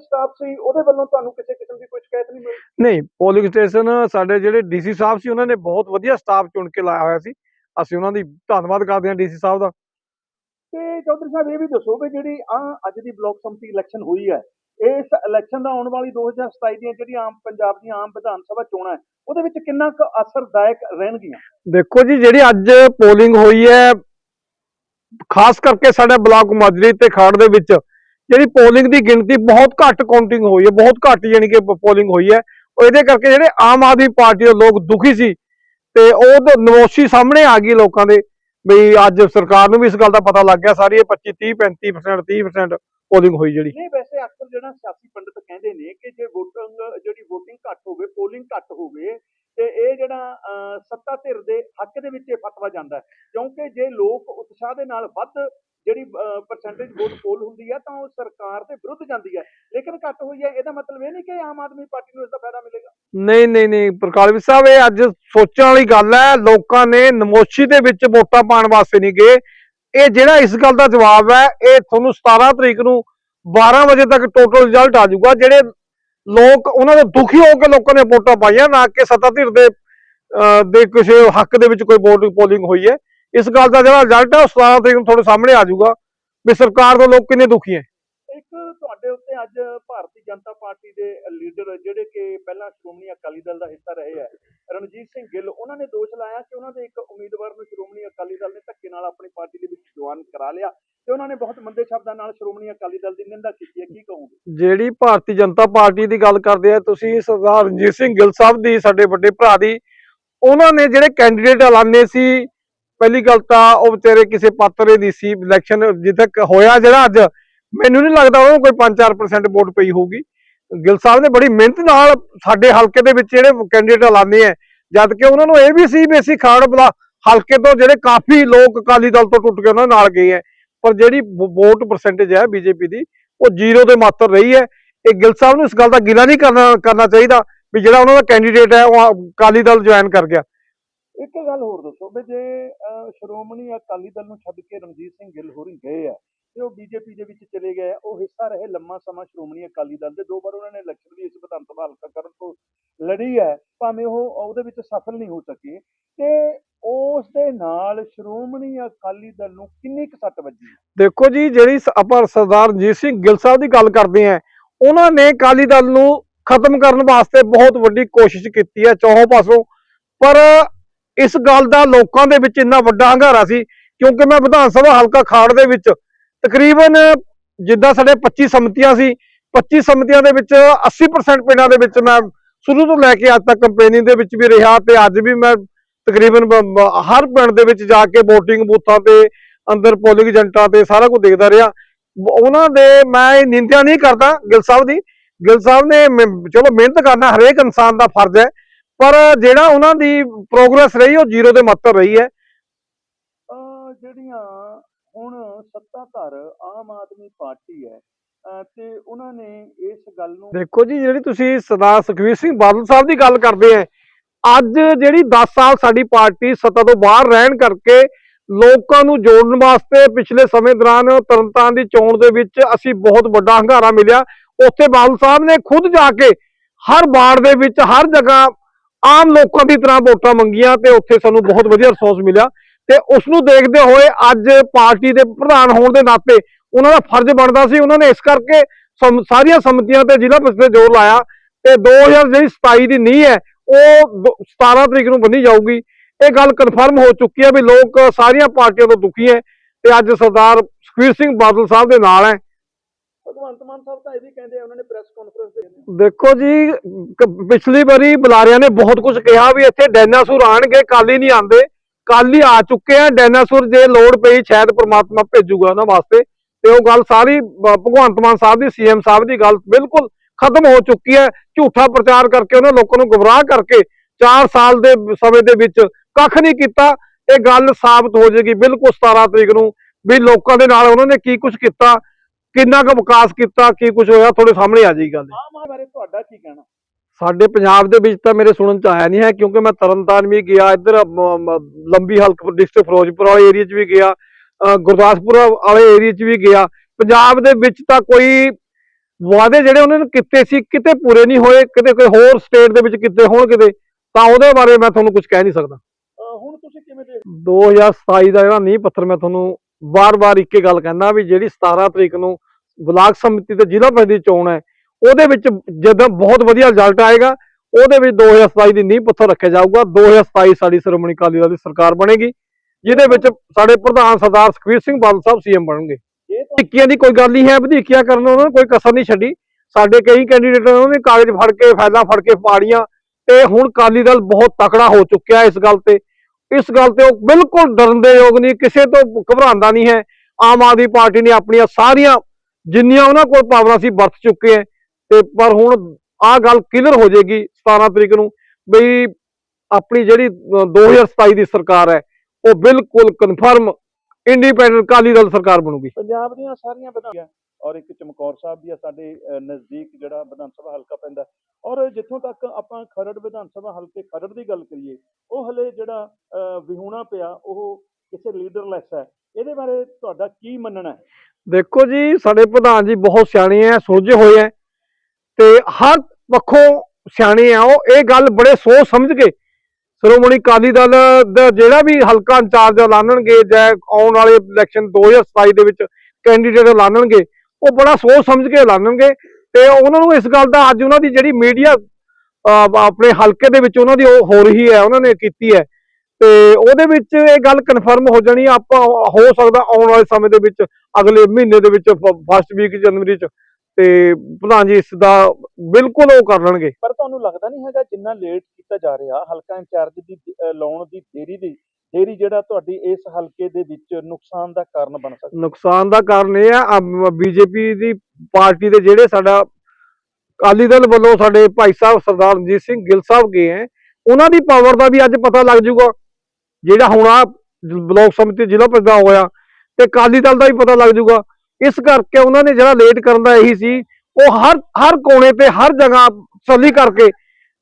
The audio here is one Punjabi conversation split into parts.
ਸਟਾਫ ਸੀ ਉਹਦੇ ਵੱਲੋਂ ਤੁਹਾਨੂੰ ਕਿਸੇ ਕਿਸਮ ਦੀ ਕੋਈ ਸ਼ਿਕਾਇਤ ਨਹੀਂ ਮਿਲੀ? ਨਹੀਂ ਪੋਲਿੰਗ ਸਟੇਸ਼ਨ ਸਾਡੇ ਜਿਹੜੇ ਡੀਸੀ ਸਾਹਿਬ ਸੀ ਉਹਨਾਂ ਨੇ ਬਹੁਤ ਵਧੀਆ ਸਟਾਫ ਚੁਣ ਕੇ ਲਾਇਆ ਹੋਇਆ ਸੀ। ਅਸੀਂ ਉਹਨਾਂ ਦੀ ਧੰਨਵਾਦ ਕਰਦੇ ਹਾਂ ਡੀਸੀ ਸਾਹਿਬ ਦਾ। ਤੇ ਚੌਧਰੀ ਸਾਹਿਬ ਇਹ ਵੀ ਦੱਸੋ ਵੀ ਜਿਹੜੀ ਆ ਅੱਜ ਦੀ ਬਲਾਕ ਸੰਮਤੀ ਇਲੈਕਸ਼ਨ ਹੋਈ ਹੈ ਇਸ ਇਲੈਕਸ਼ਨ ਦਾ ਆਉਣ ਵਾਲੀ 2027 ਦੀਆਂ ਜਿਹੜੀਆਂ ਆਮ ਪੰਜਾਬ ਦੀਆਂ ਆਮ ਵਿਧਾਨ ਸਭਾ ਚੋਣਾਂ ਹੈ ਉਹਦੇ ਵਿੱਚ ਕਿੰਨਾ ਕੁ ਅਸਰਦਾਇਕ ਰਹਿਣਗੀਆਂ? ਦੇਖੋ ਜੀ ਜਿਹੜੀ ਅੱਜ ਪੋਲਿੰਗ ਹੋਈ ਹੈ ਖਾਸ ਕਰਕੇ ਸਾਡੇ ਬਲਾਕ ਮਾਜਰੀ ਤੇ ਖਾੜ ਦੇ ਵਿੱਚ ਜਿਹੜੀ ਪੋਲਿੰਗ ਦੀ ਗਿਣਤੀ ਬਹੁਤ ਘੱਟ ਕਾਊਂਟਿੰਗ ਹੋਈ ਹੈ ਬਹੁਤ ਘੱਟ ਯਾਨੀ ਕਿ ਪੋਲਿੰਗ ਹੋਈ ਹੈ। ਉਹ ਇਹਦੇ ਕਰਕੇ ਜਿਹੜੇ ਆਮ ਆਦਮੀ ਪਾਰਟੀ ਦੇ ਲੋਕ ਦੁਖੀ ਸੀ ਤੇ ਉਹ ਤਾਂ ਸਾਹਮਣੇ ਆ ਗਈ ਲੋਕਾਂ ਦੇ ਵੀ ਅੱਜ ਸਰਕਾਰ ਨੂੰ ਵੀ ਇਸ ਗੱਲ ਦਾ ਪਤਾ ਲੱਗ ਗਿਆ ਸਾਰੀ ਇਹ 25 30 35% 30% ਪੋਲਿੰਗ ਹੋਈ ਜਿਹੜੀ। ਨਹੀਂ ਵੈਸੇ ਅਕਸਰ ਜਿਹੜਾ ਸਿਆਸੀ ਪੰਡਤ ਕਹਿੰਦੇ ਨੇ ਕਿ ਜੇ ਵੋਟਿੰਗ ਜਿਹੜੀ ਵੋਟਿੰਗ ਘੱਟ ਹੋਵੇ ਪੋਲਿੰਗ ਘੱਟ ਹੋਵੇ ਤੇ ਇਹ ਜਿਹੜਾ ਅਹ, ਸੱਤਾ ਧਿਰ ਦੇ ਹੱਕ ਦੇ ਵਿੱਚ ਇਹ ਫਤਵਾ ਜਾਂਦਾ ਹੈ। ਕਿਉਂਕਿ ਜੇ ਲੋਕ ਉਤਸ਼ਾਹ ਦੇ ਨਾਲ ਵੱਧ ਜਿਹੜੀ ਪਰਸੈਂਟੇਜ ਵੋਟ ਪੋਲ ਹੁੰਦੀ ਹੈ ਤਾਂ ਉਹ ਸਰਕਾਰ ਦੇ ਵਿਰੁੱਧ ਜਾਂਦੀ ਹੈ ਲੇਕਿਨ ਘੱਟ ਹੋਈ ਹੈ ਇਹਦਾ ਮਤਲਬ ਇਹ ਨਹੀਂ ਕਿ ਆਮ ਆਦਮੀ ਪਾਰਟੀ ਨੂੰ ਇਸ ਦਾ ਫਾਇਦਾ ਮਿਲੇਗਾ। ਨਹੀਂ ਨਹੀਂ ਨਹੀਂ, ਪ੍ਰਕਾਸ਼ ਵੀ ਸਾਹਿਬ, ਇਹ ਅੱਜ ਸੋਚਣ ਵਾਲੀ ਗੱਲ ਹੈ, ਲੋਕਾਂ ਨੇ ਨਮੋਸ਼ੀ ਦੇ ਵਿੱਚ ਵੋਟਾਂ ਪਾਉਣ ਵਾਸਤੇ ਨਹੀਂ ਗਏ। ਇਹ ਜਿਹੜਾ ਇਸ ਗੱਲ ਦਾ ਜਵਾਬ ਹੈ, ਇਹ ਤੁਹਾਨੂੰ 17 ਤਰੀਕ ਨੂੰ 12 ਵਜੇ ਤੱਕ ਟੋਟਲ ਰਿਜ਼ਲਟ ਆ ਜਾਊਗਾ, ਜਿਹੜੇ ਲੋਕ, ਉਹਨਾਂ ਦੇ ਦੁਖੀ ਹੋ ਕੇ ਲੋਕਾਂ ਨੇ ਵੋਟਾਂ ਪਾਈਆਂ, ਨਾ ਕਿ ਸੱਤਾ ਧਿਰ ਦੇ ਦੇ ਕਿਸੇ ਹੱਕ ਦੇ ਵਿੱਚ ਕੋਈ ਵੋਟ ਪੋਲਿੰਗ ਹੋਈ ਹੈ। ਇਸ ਗੱਲ ਦਾ ਜਿਹੜਾ ਰਿਜ਼ਲਟ ਹੈ ਉਹ 17 ਤਰੀਕ ਨੂੰ ਤੁਹਾਡੇ ਸਾਹਮਣੇ ਆ ਜਾਊਗਾ ਵੀ ਸਰਕਾਰ ਦੇ ਲੋਕ ਕਿੰਨੇ ਦੁਖੀ ਹੈ। ਇੱਕ ਤੁਹਾਡੇ ਉੱਤੇ ਅੱਜ ਭਾਰਤੀ ਜਨਤਾ ਪਾਰਟੀ ਦੇ ਲੀਡਰ ਜਿਹੜੇ ਕਿ ਪਹਿਲਾਂ ਸ਼੍ਰੋਮਣੀ ਅਕਾਲੀ ਦਲ ਦਾ ਹਿੱਸਾ ਰਹੇ ਹੈ ਰਣਜੀਤ ਸਿੰਘ ਗਿੱਲ ਉਹਨਾਂ ਨੇ ਦੋਸ਼ ਲਾਇਆ ਕਿ ਉਹਨਾਂ ਦੇ ਇੱਕ ਉਮੀਦਵਾਰ ਨੂੰ ਸ਼੍ਰੋਮਣੀ ਅਕਾਲੀ ਦਲ ਨੇ ਧੱਕੇ ਨਾਲ ਆਪਣੀ ਪਾਰਟੀ ਦੇ ਵਿੱਚ ਜੁਆਇਨ ਕਰਾ ਲਿਆ ਤੇ ਉਹਨਾਂ ਨੇ ਬਹੁਤ ਮੰਦੇ ਸ਼ਬਦਾਂ ਨਾਲ ਸ਼੍ਰੋਮਣੀ ਅਕਾਲੀ ਦਲ ਦੀ ਨਿੰਦਾ ਕੀਤੀ ਹੈ ਕੀ ਕਹੋਗੇ? ਜਿਹੜੀ ਭਾਰਤੀ ਜਨਤਾ ਪਾਰਟੀ ਦੀ ਗੱਲ ਕਰਦੇ ਆ ਤੁਸੀਂ ਸਰਦਾਰ ਰਣਜੀਤ ਸਿੰਘ ਗਿੱਲ ਸਾਹਿਬ ਦੀ ਸਾਡੇ ਵੱਡੇ ਭਰਾ ਦੀ ਉਹਨਾਂ ਨੇ ਜਿਹੜੇ ਕੈਂਡੀਡੇਟ ਐਲਾਨੇ ਸੀ ਪਹਿਲੀ ਗੱਲ ਤਾਂ ਉਹ ਵਿਚਾਰੇ ਕਿਸੇ ਪਾਤਰੇ ਦੀ ਸੀ ਇਲੈਕਸ਼ਨ ਜਿੱਥੇ ਹੋਇਆ ਜਿਹੜਾ ਅੱਜ, ਮੈਨੂੰ ਨਹੀਂ ਲੱਗਦਾ ਉਹਨਾਂ ਨੂੰ ਕੋਈ 5-4% ਵੋਟ ਪਈ ਹੋਊਗੀ। ਗਿੱਲ ਸਾਹਿਬ ਨੇ ਬੜੀ ਮਿਹਨਤ ਨਾਲ ਸਾਡੇ ਹਲਕੇ ਦੇ ਵਿੱਚ ਜਿਹੜੇ ਕੈਂਡੀਡੇਟ ਐਲਾਨੇ ਆ, ਜਦ ਕਿ ਉਹਨਾਂ ਨੂੰ ਇਹ ਵੀ ਸੀ ਵੀ ਅਸੀਂ ਖਾੜ ਬਲਾ ਹਲਕੇ ਤੋਂ ਜਿਹੜੇ ਕਾਫੀ ਲੋਕ ਅਕਾਲੀ ਦਲ ਤੋਂ ਟੁੱਟ ਕੇ ਉਹਨਾਂ ਨਾਲ ਗਏ ਆ, ਪਰ ਜਿਹੜੀ ਵੋਟ ਪਰਸੈਂਟੇਜ ਹੈ ਬੀਜੇਪੀ ਦੀ, ਉਹ ਜ਼ੀਰੋ ਦੇ ਮਾਤਰ ਰਹੀ ਹੈ। ਇਹ ਗਿੱਲ ਸਾਹਿਬ ਨੂੰ ਇਸ ਗੱਲ ਦਾ ਗਿਲਾ ਨਹੀਂ ਕਰਨਾ ਕਰਨਾ ਚਾਹੀਦਾ ਵੀ ਜਿਹੜਾ ਉਹਨਾਂ ਦਾ ਕੈਂਡੀਡੇਟ ਹੈ, ਉਹ ਅਕਾਲੀ ਦਲ ਜੁਆਇਨ ਕਰ ਗਿਆ। ਇੱਕ ਗੱਲ ਹੋਰ ਦੱਸੋ ਵੀ ਜੇ ਅਹ, ਸ਼੍ਰੋਮਣੀ ਅਕਾਲੀ ਦਲ ਨੂੰ ਛੱਡ ਕੇ ਰਣਜੀਤ ਸਿੰਘ ਗਿੱਲ ਹੋਰੀ ਗਏ ਆ ਤੇ ਉਹ ਬੀਜੇਪੀ ਦੇ ਵਿੱਚ ਚਲੇ ਗਏ ਉਹ ਹਿੱਸਾ ਰਹੇ ਲੰਮਾ ਸਮਾਂ ਸ਼੍ਰੋਮਣੀ ਅਕਾਲੀ ਦਲ ਦੇ। ਦੋ ਵਾਰ ਉਹਨਾਂ ਨੇ ਇਲੈਕਸ਼ਨ ਵੀ ਇਸ ਵਿਧਾਨ ਸਭਾ ਹਲਕਾ ਕਰਨ ਤੋਂ ਲੜੀ ਹੈ ਭਾਵੇਂ ਉਹ ਉਹਦੇ ਵਿੱਚ ਸਫਲ ਨਹੀਂ ਹੋ ਸਕੇ। ਤੇ ਉਸ ਦੇ ਨਾਲ ਸ਼੍ਰੋਮਣੀ ਅਕਾਲੀ ਦਲ ਨੂੰ ਕਿੰਨੀ ਕੁ ਸੱਟ ਵੱਜੀ? ਦੇਖੋ ਜੀ ਜਿਹੜੀ ਆਪਾਂ ਸਰਦਾਰ ਰਣਜੀਤ ਸਿੰਘ ਗਿੱਲ ਸਾਹਿਬ ਦੀ ਗੱਲ ਕਰਦੇ ਆ ਉਹਨਾਂ ਨੇ ਅਕਾਲੀ ਦਲ ਨੂੰ ਖਤਮ ਕਰਨ ਵਾਸਤੇ ਬਹੁਤ ਵੱਡੀ ਕੋਸ਼ਿਸ਼ ਕੀਤੀ ਹੈ ਚੌਹਾਂ ਪਾਸੋਂ। ਪਰ ਇਸ ਗੱਲ ਦਾ ਲੋਕਾਂ ਦੇ ਵਿੱਚ ਇੰਨਾ ਵੱਡਾ ਹੰਗਾਰਾ ਸੀ, ਕਿਉਂਕਿ ਮੈਂ ਵਿਧਾਨ ਸਭਾ ਹਲਕਾ ਖਾੜ ਦੇ ਵਿੱਚ ਤਕਰੀਬਨ ਜਿੱਦਾਂ ਸਾਡੇ 25 ਸੰਮਤੀਆਂ ਸੀ 25 ਸੰਮਤੀਆਂ ਦੇ ਵਿੱਚ 80% ਪਿੰਡਾਂ ਦੇ ਵਿੱਚ ਮੈਂ ਸ਼ੁਰੂ ਤੋਂ ਲੈ ਕੇ ਅੱਜ ਤੱਕ ਕੰਪੇਨਿੰਗ ਦੇ ਵਿੱਚ ਵੀ ਰਿਹਾ ਤੇ ਅੱਜ ਵੀ ਮੈਂ ਤਕਰੀਬਨ ਹਰ ਪਿੰਡ ਦੇ ਵਿੱਚ ਜਾ ਕੇ VOTING ਬੂਥਾਂ ਤੇ, ਅੰਦਰ ਪੋਲਿੰਗ ਏਜੰਟਾਂ ਤੇ ਸਾਰਾ ਕੁਝ ਦੇਖਦਾ ਰਿਹਾ। ਉਹਨਾਂ ਦੇ ਮੈਂ ਇਹ ਨਿੰਦਿਆ ਨਹੀਂ ਕਰਦਾ ਗਿੱਲ ਸਾਹਿਬ ਦੀ। ਗਿੱਲ ਸਾਹਿਬ ਨੇ ਚਲੋ ਮਿਹਨਤ ਕਰਨਾ ਹਰੇਕ ਇਨਸਾਨ ਦਾ ਫਰਜ਼ ਹੈ ਪਰ ਜਿਹੜਾ ਉਹਨਾਂ ਦੀ ਪ੍ਰੋਗਰੈਸ ਰਹੀ ਉਹ ਜ਼ੀਰੋ ਦੇ ਮਾਤਰ ਰਹੀ ਹੈ। ਜਿਹੜੀਆਂ ਹੁਣ ਸੱਤਾਧਰ ਆਮ ਆਦਮੀ ਪਾਰਟੀ ਹੈ ਤੇ ਉਹਨਾਂ ਨੇ ਇਸ ਗੱਲ ਨੂੰ ਦੇਖੋ ਜੀ ਜਿਹੜੀ ਤੁਸੀਂ ਸਰਦਾਰ ਸੁਖਵੀਰ ਸਿੰਘ ਬਾਦਲ ਸਾਹਿਬ ਦੀ ਗੱਲ ਕਰਦੇ ਆ ਅੱਜ ਜਿਹੜੀ 10 ਸਾਲ ਸਾਡੀ ਪਾਰਟੀ ਸੱਤਾ ਤੋਂ ਬਾਹਰ ਰਹਿਣ ਕਰਕੇ ਲੋਕਾਂ ਨੂੰ ਜੋੜਨ ਵਾਸਤੇ ਪਿਛਲੇ ਸਮੇਂ ਦੌਰਾਨ ਤਰਨਤਾਰਨ ਦੀ ਚੋਣ ਦੇ ਵਿੱਚ ਅਸੀਂ ਬਹੁਤ ਵੱਡਾ ਹੰਗਾਰਾ ਮਿਲਿਆ। ਉੱਥੇ ਬਾਦਲ ਸਾਹਿਬ ਨੇ ਖੁਦ ਜਾ ਕੇ ਹਰ ਵਾਰਡ ਦੇ ਵਿੱਚ ਹਰ ਜਗ੍ਹਾ ਆਮ ਲੋਕਾਂ ਦੀ ਤਰ੍ਹਾਂ ਵੋਟਾਂ ਮੰਗੀਆਂ ਤੇ ਉੱਥੇ ਸਾਨੂੰ ਬਹੁਤ ਵਧੀਆ ਰਿਸਪੌਂਸ ਮਿਲਿਆ ਤੇ ਉਸ ਨੂੰ ਦੇਖਦੇ ਹੋਏ ਅੱਜ ਪਾਰਟੀ ਦੇ ਪ੍ਰਧਾਨ ਹੋਣ ਦੇ ਨਾਤੇ ਉਹਨਾਂ ਦਾ ਫਰਜ਼ ਬਣਦਾ ਸੀ, ਉਹਨਾਂ ਨੇ ਇਸ ਕਰਕੇ ਸਮ- ਸਾਰੀਆਂ ਸਮਿਤੀਆਂ ਤੇ ਜ਼ਿਲ੍ਹਾ ਪ੍ਰੀਸ਼ਦ ਤੇ ਜ਼ੋਰ ਲਾਇਆ ਤੇ 2000 ਜਿਹੜੀ 27 ਦੀ ਨੀਂਹ ਹੈ, ਉਹ ਦ- 17 ਤਰੀਕ ਨੂੰ ਬੰਨੀ ਜਾਊਗੀ। ਇਹ ਗੱਲ ਕਨਫਰਮ ਹੋ ਚੁੱਕੀ ਹੈ ਵੀ ਲੋਕ ਸਾਰੀਆਂ ਪਾਰਟੀਆਂ ਤੋਂ ਦੁਖੀ ਹੈ ਤੇ ਅੱਜ ਸਰਦਾਰ ਸੁਖਵੀਰ ਸਿੰਘ ਬਾਦਲ ਸਾਹਿਬ ਦੇ ਨਾਲ ਹੈ। ਭਗਵੰਤ ਮਾਨ ਸਾਹਿਬ ਤਾਂ ਇਹ ਵੀ ਕਹਿੰਦੇ ਆ, ਉਹਨਾਂ ਨੇ ਪ੍ਰੈਸ ਕਾਨਫਰੰਸ ਦੇ ਦੇਖੋ ਜੀ, ਕ- ਪਿਛਲੀ ਵਾਰੀ ਬੁਲਾਰਿਆਂ ਨੇ ਬਹੁਤ ਕੁਝ ਕਿਹਾ ਵੀ ਇੱਥੇ ਡਾਇਨਾਸੌਰ ਆਣਗੇ ਕਾਲੀ ਨਹੀਂ ਆਂਦੇ ਕਾਲੀ ਆ ਚੁੱਕੇ ਆ ਡਾਇਨਾਸੌਰ ਜੇ ਲੋੜ ਪਈ ਸ਼ਾਇਦ ਪ੍ਰਮਾਤਮਾ ਭੇਜੂਗਾ ਉਹਨਾਂ ਵਾਸਤੇ। ਤੇ ਉਹ ਗੱਲ ਸਾਰੀ ਬ- ਭਗਵੰਤ ਮਾਨ ਸਾਹਿਬ ਦੀ ਸੀਐਮ ਸਾਹਿਬ ਦੀ ਗੱਲ ਬਿਲਕੁਲ ਖਤਮ ਹੋ ਚੁੱਕੀ ਹੈ। ਝੂਠਾ ਪ੍ਰਚਾਰ ਕਰਕੇ ਉਹਨਾਂ ਲੋਕਾਂ ਨੂੰ ਗੁੰਮਰਾਹ ਕਰਕੇ 4 ਸਾਲ ਦੇ ਸਮੇਂ ਦੇ ਵਿੱਚ ਕੱਖ ਨਹੀਂ ਕੀਤਾ। ਇਹ ਗੱਲ ਸਾਬਤ ਹੋ ਜਾਏਗੀ ਬਿਲਕੁਲ 17 ਤਰੀਕ ਨੂੰ ਵੀ ਲੋਕਾਂ ਦੇ ਨਾਲ ਉਹਨਾਂ ਨੇ ਕੀ ਕੁਝ ਕੀਤਾ। ਕਿੰਨਾ ਕੁ ਵਿਕਾਸ ਕੀਤਾ ਕੀ ਕੁਝ ਹੋਇਆ ਤੁਹਾਡੇ ਸਾਹਮਣੇ ਆ ਜਾਏਗੀ ਗੱਲ। ਆਮ ਬਾਰੇ ਤੁਹਾਡਾ ਕੀ ਕਹਿਣਾ? ਸਾਡੇ ਪੰਜਾਬ ਦੇ ਵਿੱਚ ਤਾਂ ਮੇਰੇ ਸੁਣਨ ਚ ਆਇਆ ਨਹੀਂ ਹੈ ਕਿਉਂਕਿ ਮੈਂ ਤਰਨਤਾਰਨ ਵੀ ਗਿਆ ਇੱਧਰ ਲੰਬੀ ਹਲਕਾ ਡਿਸਟ੍ਰਿਕਟ ਫਿਰੋਜ਼ਪੁਰ ਵਾਲੇ ਏਰੀਆ 'ਚ ਵੀ ਗਿਆ ਗੁਰਦਾਸਪੁਰ ਵਾਲੇ ਏਰੀਆ 'ਚ ਵੀ ਗਿਆ। ਪੰਜਾਬ ਦੇ ਵਿੱਚ ਤਾਂ ਕੋਈ ਵਾਅਦੇ ਜਿਹੜੇ ਉਹਨਾਂ ਨੇ ਕੀਤੇ ਸੀ ਕਿਤੇ ਪੂਰੇ ਨਹੀਂ ਹੋਏ ਕਿਤੇ ਕੋਈ ਹੋਰ ਸਟੇਟ ਦੇ ਵਿੱਚ ਕਿਤੇ ਹੋਣ ਕਿਤੇ ਤਾਂ ਉਹਦੇ ਬਾਰੇ ਮੈਂ ਤੁਹਾਨੂੰ ਕੁਝ ਕਹਿ ਨਹੀਂ ਸਕਦਾ। ਹੁਣ ਤੁਸੀਂ ਕਿਵੇਂ ਦੇਖ 2027 ਦਾ ਜਿਹੜਾ ਨੀਂਹ ਪੱਥਰ ਮੈਂ ਤੁਹਾਨੂੰ ਵਾਰ-ਵਾਰ ਇੱਕ ਗੱਲ ਕਹਿੰਦਾ ਵੀ ਜਿਹੜੀ 17 ਤਰੀਕ ਨੂੰ ਬਲਾਕ ਸਮਿਤੀ ਤੇ ਜ਼ਿਲ੍ਹਾ ਪੰਚਾਇਤ ਦੀ ਚੋਣ ਹੈ ਉਹਦੇ ਵਿੱਚ ਜਦੋਂ ਬਹੁਤ ਵਧੀਆ ਰਿਜ਼ਲਟ ਆਏਗਾ ਉਹਦੇ ਵਿੱਚ 2027 ਦੀ ਨੀਂਹ ਪੱਥਰ ਰੱਖਿਆ ਜਾਊਗਾ 2027 ਸਾਡੀ ਸ਼੍ਰੋਮਣੀ ਅਕਾਲੀ ਦਲ ਦੀ ਸਰਕਾਰ ਬਣੇਗੀ ਜਿਹਦੇ ਵਿੱਚ ਸਾਡੇ ਪ੍ਰਧਾਨ ਸਰਦਾਰ ਸੁਖਬੀਰ ਸਿੰਘ ਬਾਦਲ ਸਾਹਿਬ ਸੀਐਮ ਬਣਨਗੇ। ਇਹ ਤਾਂ ਵਧੀਕੀਆਂ ਦੀ ਕੋਈ ਗੱਲ ਨਹੀਂ ਹੈ ਵਧੀਕੀਆਂ ਕਰਨ ਉਹਨਾਂ ਨੇ ਕੋਈ ਕਸਰ ਨਹੀਂ ਛੱਡੀ। ਸਾਡੇ ਕਈ ਕੈਂਡੀਡੇਟ ਨੇ ਉਹਨਾਂ ਨੇ ਕਾਗਜ਼ ਫੜ ਕੇ ਫਾਈਲਾਂ ਫੜ ਕੇ ਪਾੜੀਆਂ ਤੇ ਹੁਣ ਅਕਾਲੀ ਦਲ ਬਹੁਤ ਤਕੜਾ ਹੋ ਚੁੱਕਿਆ ਇਸ ਗੱਲ ਤੇ। ਇਸ ਗੱਲ ਤੇ ਉਹ ਬਿਲਕੁਲ ਡਰਨ ਦੇ ਯੋਗ ਨਹੀਂ, ਕਿਸੇ ਤੋਂ ਘਬਰਾਉਂਦਾ ਨਹੀਂ ਹੈ। ਆਮ ਆਦਮੀ ਪਾਰਟੀ ਨੇ ਆਪਣੀਆਂ ਸਾਰੀਆਂ ਜਿੰਨੀਆਂ ਉਹਨਾਂ ਕੋਲ ਪਾਵਰਾਂ ਸੀ ਵਰਤ ਚੁੱਕੇ ਹੈ। ਤੇ ਪਰ ਹੁਣ ਆਹ ਗੱਲ ਕਲੀਅਰ ਹੋ ਜਾਏਗੀ 17 ਤਰੀਕ ਨੂੰ ਬਈ ਆਪਣੀ ਜਿਹੜੀ 2027 ਦੀ ਸਰਕਾਰ ਹੈ, ਉਹ ਬਿਲਕੁਲ ਕਨਫਰਮ ਇੰਡੀਪੈਂਡੈਂਟ ਅਕਾਲੀ ਦਲ ਸਰਕਾਰ ਬਣੂਗੀ। ਪੰਜਾਬ ਦੀਆਂ ਸਾਰੀਆਂ ਵਿਧਾਨ ਔਰ ਇੱਕ ਚਮਕੌਰ ਸਾਹਿਬ ਵੀ ਸਾਡੇ ਨਜ਼ਦੀਕ ਜਿਹੜਾ ਵਿਧਾਨ ਸਭਾ ਹਲਕਾ ਪੈਂਦਾ ਔਰ ਜਿੱਥੋਂ ਤੱਕ ਆਪਾਂ ਖਰੜ ਵਿਧਾਨ ਸਭਾ ਹਲਕੇ ਖਰੜ ਦੀ ਗੱਲ ਕਰੀਏ, ਉਹ ਹਲੇ ਜਿਹੜਾ ਵਿਹੂਣਾ ਪਿਆ, ਉਹ ਕਿਸੇ ਲੀਡਰਲੈਸ ਹੈ। ਇਹਦੇ ਬਾਰੇ ਤੁਹਾਡਾ ਕੀ ਮੰਨਣਾ ਹੈ? ਦੇਖੋ ਜੀ, ਸਾਡੇ ਪ੍ਰਧਾਨ ਜੀ ਬਹੁਤ ਸਿਆਣੇ ਆ ਸੁਲਝੇ ਹੋਏ ਆ ਤੇ ਹਰ ਪੱਖੋਂ ਸਿਆਣੇ ਆ ਉਹ, ਇਹ ਗੱਲ ਬੜੇ ਸੋਚ ਸਮਝ ਕੇ ਸ਼੍ਰੋਮਣੀ ਅਕਾਲੀ ਦਲ ਦਾ ਜਿਹੜਾ ਵੀ ਹਲਕਾ ਇੰਚਾਰਜ ਐਲਾਨਣਗੇ ਜਾਂ ਆਉਣ ਵਾਲੇ ਇਲੈਕਸ਼ਨ 2027 ਦੇ ਵਿੱਚ ਕੈਂਡੀਡੇਟ ਐਲਾਨਣਗੇ, ਉਹ ਬੜਾ ਸੋਚ ਸਮਝ ਕੇ ਐਲਾਨਣਗੇ। ਤੇ ਉਹਨਾਂ ਨੂੰ ਇਸ ਗੱਲ ਦਾ ਅੱਜ ਉਹਨਾਂ ਦੀ ਜਿਹੜੀ ਮੀਡੀਆ ਆਪਣੇ ਹਲਕੇ ਦੇ ਵਿੱਚ ਉਹਨਾਂ ਦੀ ਹੋ ਰਹੀ ਹੈ ਉਹਨਾਂ ਨੇ ਕੀਤੀ ਹੈ। ਤੇ ਉਹਦੇ ਵਿੱਚ ਇਹ ਗੱਲ ਕਨਫਰਮ ਹੋ ਜਾਣੀ ਆਪਾਂ ਹੋ ਸਕਦਾ ਆਉਣ ਵਾਲੇ ਸਮੇਂ ਦੇ ਵਿੱਚ ਅਗਲੇ ਮਹੀਨੇ ਦੇ ਵਿੱਚ ਫਸਟ ਵੀਕ ਜਨਵਰੀ ਚ ਤੇ ਪ੍ਰਧਾਨ ਜੀ ਇਸ ਦਾ ਬਿਲਕੁਲ ਉਹ ਕਰ ਲੈਣਗੇ। ਪਰ ਤੁਹਾਨੂੰ ਲੱਗਦਾ ਨਹੀਂ ਹੈਗਾ ਜਿੰਨਾ ਲੇਟ ਕੀਤਾ ਜਾ ਰਿਹਾ ਹਲਕਾ ਇੰਚਾਰਜ ਦੀ ਲਾਉਣ ਦੀ ਦੇਰੀ ਦੀ ਦੇਰੀ ਜਿਹੜਾ ਤੁਹਾਡੀ ਇਸ ਹਲਕੇ ਦੇ ਵਿੱਚ ਨੁਕਸਾਨ ਦਾ ਕਾਰਨ ਬਣ ਸਕਦਾ? ਨੁਕਸਾਨ ਦਾ ਕਾਰਨ ਇਹ ਆ ਬੀਜੇਪੀ ਦੀ ਪਾਰਟੀ ਦੇ ਜਿਹੜੇ ਸਾਡਾ ਅਕਾਲੀ ਦਲ ਵੱਲੋਂ ਸਾਡੇ ਭਾਈ ਸਾਹਿਬ ਸਰਦਾਰ ਰਣਜੀਤ ਸਿੰਘ ਗਿੱਲ ਸਾਹਿਬ ਗਏ ਹੈ, ਉਹਨਾਂ ਦੀ ਪਾਵਰ ਦਾ ਵੀ ਅੱਜ ਪਤਾ ਲੱਗ ਜਾਊਗਾ। ਜਿਹੜਾ ਹੁਣ ਆ ਬਲਾਕ ਸਮਿਤੀ ਜ਼ਿਲ੍ਹਾ ਪ੍ਰਧਾਨ ਹੋਇਆ ਤੇ ਅਕਾਲੀ ਦਲ ਦਾ ਵੀ ਪਤਾ ਲੱਗ ਜਾਊਗਾ। ਇਸ ਕਰਕੇ ਉਹਨਾਂ ਨੇ ਜਿਹੜਾ ਲੇਟ ਕਰਨ ਦਾ ਇਹੀ ਸੀ, ਉਹ ਹਰ ਹਰ ਕੋਨੇ ਤੇ, ਹਰ ਜਗ੍ਹਾ ਤਸੱਲੀ ਕਰਕੇ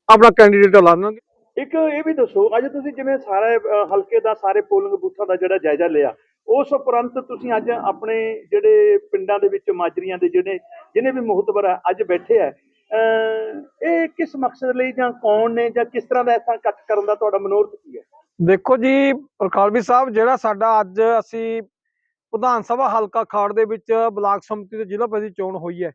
ਆਪਣਾ ਕੈਂਡੀਡੇਟ ਐਲਾਨਣਗੇ ਇੱਕ ਇਹ ਵੀ ਦੱਸੋ, ਅੱਜ ਤੁਸੀਂ ਜਿਵੇਂ ਸਾਰੇ ਹਲਕੇ ਦਾ, ਸਾਰੇ ਪੋਲਿੰਗ ਬੂਥਾਂ ਦਾ ਜਿਹੜਾ ਜਾਇਜ਼ਾ ਲਿਆ ਉਸ ਉਪਰੰਤ ਤੁਸੀਂ ਅੱਜ ਆਪਣੇ ਜਿਹੜੇ ਪਿੰਡਾਂ ਦੇ ਵਿੱਚ ਮਾਜਰੀਆਂ ਦੇ ਜਿਹੜੇ, ਜਿਹਨੇ ਵੀ ਮੁਹਤਬਰ ਆ, ਅੱਜ ਬੈਠੇ ਆ। ਇਹ ਕਿਸ ਮਕਸਦ ਲਈ ਜਾਂ ਕੌਣ ਨੇ ਜਾਂ ਕਿਸ ਤਰ੍ਹਾਂ ਦਾ ਐਸਾ ਇਕੱਠ ਕਰਨ ਦਾ ਤੁਹਾਡਾ ਮਨੋਰਥ ਕੀ ਹੈ? ਦੇਖੋ ਜੀ ਪ੍ਰਕਾਲਵੀ ਸਾਹਿਬ, ਜਿਹੜਾ ਸਾਡਾ ਅੱਜ ਅਸੀਂ ਵਿਧਾਨ ਸਭਾ ਹਲਕਾ ਖਾੜ ਦੇ ਵਿੱਚ ਬਲਾਕ ਸਮਿਤੀ ਤੇ ਜ਼ਿਲ੍ਹਾ ਪ੍ਰੀਸ਼ਦ ਚੋਣ ਹੋਈ ਹੈ,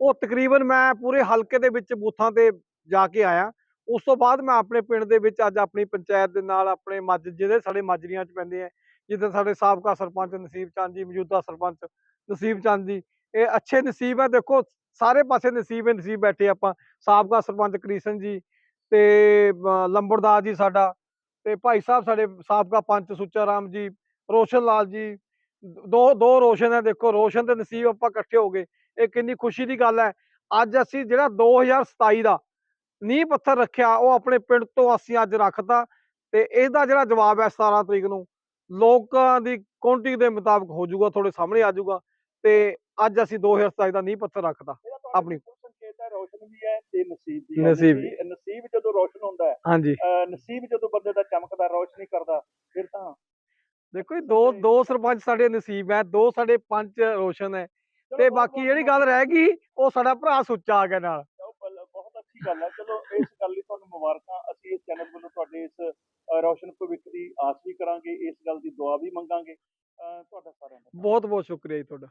ਉਹ ਤਕਰੀਬਨ ਮੈਂ ਪੂਰੇ ਹਲਕੇ ਦੇ ਵਿੱਚ ਬੂਥਾਂ ਤੇ ਜਾ ਕੇ ਆਇਆ। ਉਸ ਤੋਂ ਬਾਅਦ ਮੈਂ ਆਪਣੇ ਪਿੰਡ ਦੇ ਵਿੱਚ ਅੱਜ ਆਪਣੀ ਪੰਚਾਇਤ ਦੇ ਨਾਲ ਆਪਣੇ ਮੱਝ ਜਿਹੜੇ ਸਾਡੇ ਮਾਜਰੀਆਂ 'ਚ ਪੈਂਦੇ ਆ ਜਿੱਦਾਂ ਸਾਡੇ ਸਾਬਕਾ ਸਰਪੰਚ ਨਸੀਬ ਚੰਦ ਜੀ ਮੌਜੂਦਾ ਸਰਪੰਚ ਨਸੀਬ ਚੰਦ ਜੀ ਇਹ ਅੱਛੇ ਨਸੀਬ ਹੈ ਦੇਖੋ ਸਾਰੇ ਪਾਸੇ ਨਸੀਬ ਹੈ ਨਸੀਬ ਬੈਠੇ ਆਪਾਂ। ਸਾਬਕਾ ਸਰਪੰਚ ਕ੍ਰਿਸ਼ਨ ਜੀ ਤੇ ਅਹ, ਲੰਬੜਦਾਰ ਜੀ ਸਾਡਾ ਤੇ ਭਾਈ ਸਾਹਿਬ ਸਾਡੇ ਸਾਬਕਾ ਪੰਚ ਸੁੱਚਾ ਰਾਮ ਜੀ ਰੋਸ਼ਨ ਲਾਲ ਜੀ ਦੋ ਦੋ ਰੋਸ਼ਨ ਹੈ ਦੇਖੋ ਰੋਸ਼ਨ ਤੇ ਨਸੀਬ ਆਪਾਂ ਇਕੱਠੇ ਹੋ ਗਏ। ਇਹ ਕਿੰਨੀ ਖੁਸ਼ੀ ਦੀ ਗੱਲ ਹੈ ਅੱਜ ਅਸੀਂ ਜਿਹੜਾ 2027 ਦਾ ਨੀਂਹ ਪੱਥਰ ਰੱਖਿਆ ਉਹ ਆਪਣੇ ਪਿੰਡ ਤੋਂ ਅਸੀਂ ਅੱਜ ਰੱਖਤਾ ਤੇ ਇਹਦਾ ਜਿਹੜਾ ਜਵਾਬ ਹੈ 17 ਤਰੀਕ ਨੂੰ। ਲੋਕਾਂ ਦੀ ਕੌਂਟੀ ਦੇ ਮੁਤਾਬਕ ਹੋ ਜਾਊਗਾ ਤੁਹਾਡੇ ਸਾਹਮਣੇ ਆ ਜਾਊਗਾ ਤੇ ਅੱਜ ਅਸੀਂ 2027 ਦਾ ਨੀਂਹ ਪੱਥਰ ਰੱਖਤਾ ਆਪਣੀ- ਕੋਲ ਸੰਕੇਤ ਹੈ ਰੋਸ਼ਨ ਵੀ ਹੈ ਤੇ ਨਸੀਬ ਵੀ ਨਸੀਬ ਜਦੋਂ ਰੋਸ਼ਨ ਹੁੰਦਾ ਹੈ ਹਾਂਜੀ। ਨਸੀਬ ਜਦੋਂ ਬੰਦੇ ਦਾ ਚਮਕਦਾ ਰੋਸ਼ਨੀ ਕਰਦਾ ਫਿਰ ਤਾਂ ਦੇਖੋ ਜੀ ਦੋ ਦੋ ਸਰਪੰਚ ਸਾਡੇ ਨਸੀਬ ਹੈ ਦੋ ਸਾਡੇ ਪੰਚ ਰੋਸ਼ਨ ਹੈ ਤੇ ਬਾਕੀ ਜਿਹੜੀ ਗੱਲ ਰਹਿ ਗਈ ਉਹ ਸਾਡਾ ਭਰਾ ਸੁੱਚਾ ਆ ਗਿਆ ਨਾਲ। ਬਹੁਤ ਅੱਛੀ ਗੱਲ ਹੈ। ਚਲੋ ਇਸ ਗੱਲ ਲਈ ਤੁਹਾਨੂੰ ਮੁਬਾਰਕਾਂ। ਅਸੀਂ ਇਸ ਚੈਨਲ ਵੱਲੋਂ ਤੁਹਾਡੇ ਇਸ ਰੌਸ਼ਨ ਭਵਿੱਖ ਦੀ ਆਸ ਵੀ ਕਰਾਂਗੇ, ਇਸ ਗੱਲ ਦੀ ਦੁਆ ਵੀ ਮੰਗਾਂਗੇ। ਤੁਹਾਡਾ ਸਾਰਿਆਂ ਦਾ ਬਹੁਤ ਬਹੁਤ ਸ਼ੁਕਰੀਆ ਜੀ ਤੁਹਾਡਾ।